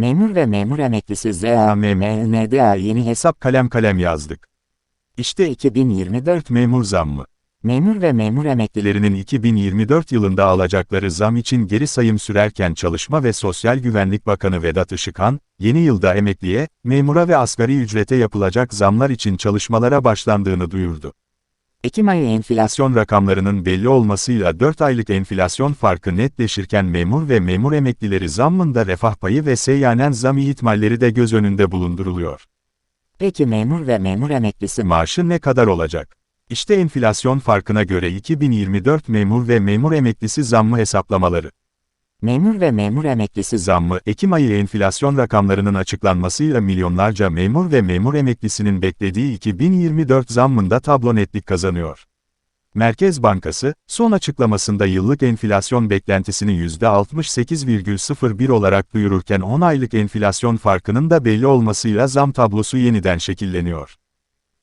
Memur ve memur emeklisi ZAMMNDA yeni hesap Kalem kalem yazdık. İşte 2024 memur zammı. memur ve memur emeklileri Emeklilerinin 2024 yılında alacakları zam için geri sayım sürerken Çalışma ve Sosyal Güvenlik Bakanı Vedat Işıkhan, yeni yılda emekliye, memura ve asgari ücrete yapılacak zamlar için çalışmalara başlandığını duyurdu. Ekim ayı enflasyon rakamlarının belli olmasıyla 4 aylık enflasyon farkı netleşirken memur ve memur emeklileri zammında refah payı ve seyyanen zam ihtimalleri de göz önünde bulunduruluyor. peki memur ve memur emeklisi Maaşı ne kadar olacak? İşte enflasyon farkına göre 2024 memur ve memur emeklisi zammı hesaplamaları. Memur ve memur emeklisi Zammı, Ekim ayı enflasyon rakamlarının açıklanmasıyla milyonlarca memur ve memur emeklisinin beklediği 2024 zammında tablo netlik kazanıyor. Merkez Bankası, son açıklamasında yıllık enflasyon beklentisini %68,01 olarak duyururken 10 aylık enflasyon farkının da belli olmasıyla zam tablosu yeniden şekilleniyor.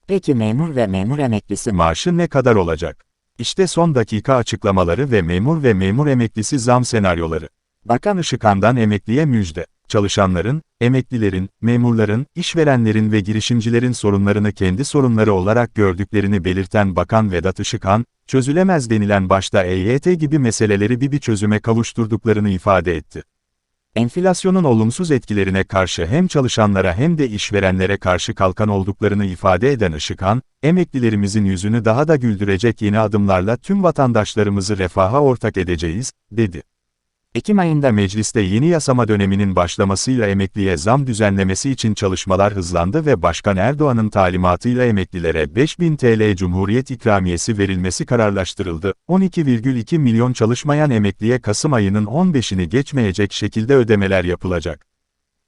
peki memur ve memur emeklisi Maaşı ne kadar olacak? İşte son dakika açıklamaları ve memur ve memur emeklisi zam senaryoları. Bakan Işıkhan'dan emekliye müjde. Çalışanların, emeklilerin, memurların, işverenlerin ve girişimcilerin sorunlarını kendi sorunları olarak gördüklerini belirten Bakan Vedat Işıkhan, çözülemez denilen başta EYT gibi meseleleri bir bir çözüme kavuşturduklarını ifade etti. Enflasyonun olumsuz etkilerine karşı hem çalışanlara hem de işverenlere karşı kalkan olduklarını ifade eden Işıkhan, emeklilerimizin yüzünü daha da güldürecek yeni adımlarla tüm vatandaşlarımızı refaha ortak edeceğiz, dedi. Ekim ayında mecliste yeni yasama döneminin başlamasıyla emekliye zam düzenlemesi için çalışmalar hızlandı ve Başkan Erdoğan'ın talimatıyla emeklilere 5000 TL Cumhuriyet ikramiyesi verilmesi kararlaştırıldı. 12,2 milyon çalışmayan emekliye Kasım ayının 15'ini geçmeyecek şekilde ödemeler yapılacak.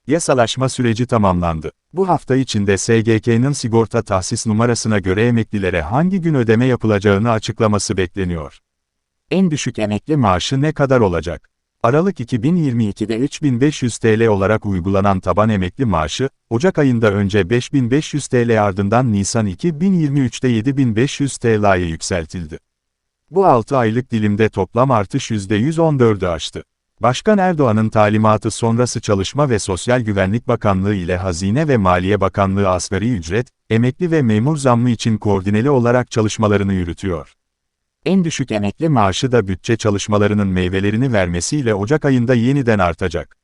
Yasalaşma süreci tamamlandı. Bu hafta içinde SGK'nın sigorta tahsis numarasına göre emeklilere hangi gün ödeme yapılacağını açıklaması bekleniyor. en düşük emekli maaşı ne kadar olacak? Aralık 2022'de 3500 TL olarak uygulanan taban emekli maaşı, Ocak ayında önce 5500 TL ardından Nisan 2023'te 7500 TL'ye yükseltildi. Bu 6 aylık dilimde toplam artış %114'ü aştı. Başkan Erdoğan'ın talimatı sonrası Çalışma ve Sosyal Güvenlik Bakanlığı ile Hazine ve Maliye Bakanlığı asgari ücret, emekli ve memur zammı için koordineli olarak çalışmalarını yürütüyor. En düşük emekli maaşı da bütçe çalışmalarının meyvelerini vermesiyle Ocak ayında yeniden artacak.